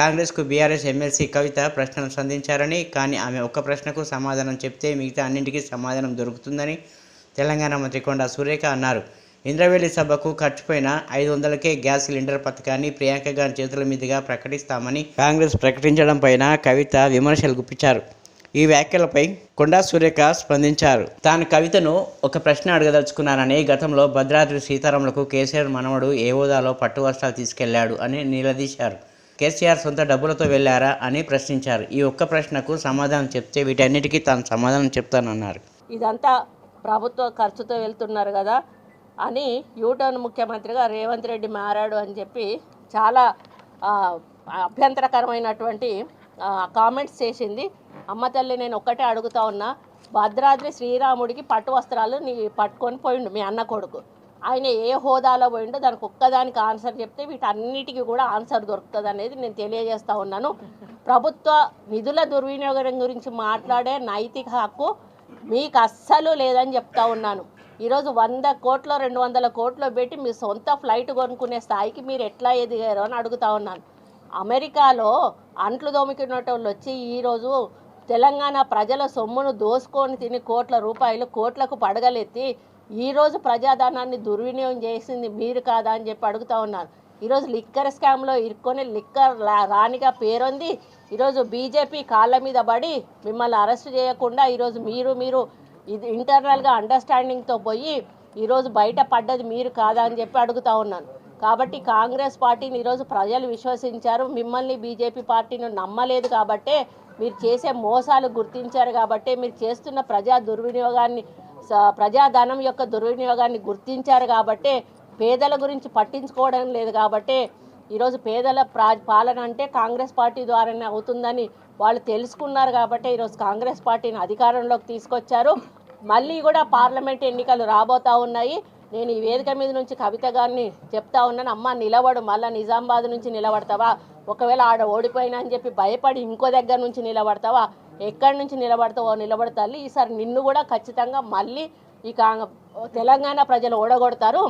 కాంగ్రెస్కు BRS MLC కవిత ప్రశ్నలు సంధించారని కానీ ఆమె ఒక్క ప్రశ్నకు సమాధానం చెప్తే మిగతా అన్నింటికీ సమాధానం దొరుకుతుందని తెలంగాణ మంత్రి కొండా సురేఖ అన్నారు. ఇంద్రవెల్లి సభకు ఖర్చుపోయిన ఐదు వందలకే గ్యాస్ సిలిండర్ పథకాన్ని ప్రియాంక గారి చేతుల మీదుగా ప్రకటిస్తామని కాంగ్రెస్ ప్రకటించడం పైన కవిత విమర్శలు గుప్పించారు. ఈ వ్యాఖ్యలపై కొండా సురేఖ స్పందించారు. తాను కవితను ఒక ప్రశ్న అడగదలుచుకున్నానని గతంలో భద్రాద్రి సీతారాములకు కేసీఆర్ మనవడు ఏ హోదాలో పట్టు వస్త్రాలు తీసుకెళ్ళాడు అని నిలదీశారు. కేసీఆర్ సొంత డబ్బులతో వెళ్ళారా అని ప్రశ్నించారు. ఈ ఒక్క ప్రశ్నకు సమాధానం చెప్తే వీటన్నిటికీ తాను సమాధానం చెప్తానన్నారు. ఇదంతా ప్రభుత్వ ఖర్చుతో వెళ్తున్నారు కదా అని యూటర్న్ ముఖ్యమంత్రిగా రేవంత్ రెడ్డి మారాడు అని చెప్పి చాలా అభ్యంతరకరమైనటువంటి కామెంట్స్ చేసింది. అమ్మ తల్లి నేను ఒక్కటే అడుగుతా ఉన్నా భద్రాద్రి శ్రీరాముడికి పట్టు వస్త్రాలు నీ పట్టుకొని పోయిండు మీ అన్న కొడుకు. ఆయన ఏ హోదాలో పోయిండో దానికి ఒక్కదానికి ఆన్సర్ చెప్తే వీటన్నిటికీ కూడా ఆన్సర్ దొరుకుతుంది అనేది నేను తెలియజేస్తా ఉన్నాను. ప్రభుత్వ నిధుల దుర్వినియోగం గురించి మాట్లాడే నైతిక హక్కు మీకు అస్సలు లేదని చెప్తా ఉన్నాను. ఈరోజు వంద కోట్లు రెండు వందల కోట్లు పెట్టి మీ సొంత ఫ్లైట్ కొనుక్కునే స్థాయికి మీరు ఎట్లా ఎదిగారు అని అడుగుతా ఉన్నాను. అమెరికాలో అంట్లు దోమికున్నటోళ్ళు వచ్చి ఈరోజు తెలంగాణ ప్రజల సొమ్మును దోసుకొని తిని కోట్ల రూపాయలు కోట్లకు పడగలెత్తి ఈరోజు ప్రజాధనాన్ని దుర్వినియోగం చేసింది మీరు కాదా అని చెప్పి అడుగుతా ఉన్నారు. ఈరోజు లిక్కర్ స్కామ్లో ఇరుక్కొని లిక్కర్ రాణిగా పేరొంది. ఈరోజు బీజేపీ కాళ్ళ మీద పడి మిమ్మల్ని అరెస్ట్ చేయకుండా ఈరోజు మీరు మీరు ఇది ఇంటర్నల్గా అండర్స్టాండింగ్తో పోయి ఈరోజు బయట పడ్డది మీరు కాదా అని చెప్పి అడుగుతా ఉన్నాను. కాబట్టి కాంగ్రెస్ పార్టీని ఈరోజు ప్రజలు విశ్వసించారు. మిమ్మల్ని బీజేపీ పార్టీని నమ్మలేదు కాబట్టే మీరు చేసే మోసాలు గుర్తించారు కాబట్టే మీరు చేస్తున్న ప్రజా దుర్వినియోగాన్ని ప్రజాధనం యొక్క దుర్వినియోగాన్ని గుర్తించారు కాబట్టే పేదల గురించి పట్టించుకోవడం లేదు కాబట్టే ఈరోజు పేదల ప్రా పాలన అంటే కాంగ్రెస్ పార్టీ ద్వారానే అవుతుందని వాళ్ళు తెలుసుకున్నారు కాబట్టి ఈరోజు కాంగ్రెస్ పార్టీని అధికారంలోకి తీసుకొచ్చారు. మళ్ళీ కూడా పార్లమెంట్ ఎన్నికలు రాబోతా ఉన్నాయి. నేను ఈ వేదిక మీద నుంచి కవిత గారిని చెప్తా ఉన్నాను. అమ్మ నిలబడు. మళ్ళీ నిజామాబాద్ నుంచి నిలబడతావా? ఒకవేళ ఆడ ఓడిపోయినా అని చెప్పి భయపడి ఇంకో దగ్గర నుంచి నిలబడతావా? ఎక్కడి నుంచి నిలబడతావో నిలబడతాలి ఈసారి నిన్ను కూడా ఖచ్చితంగా మళ్ళీ ఈ తెలంగాణ ప్రజలు ఓడగొడతారు.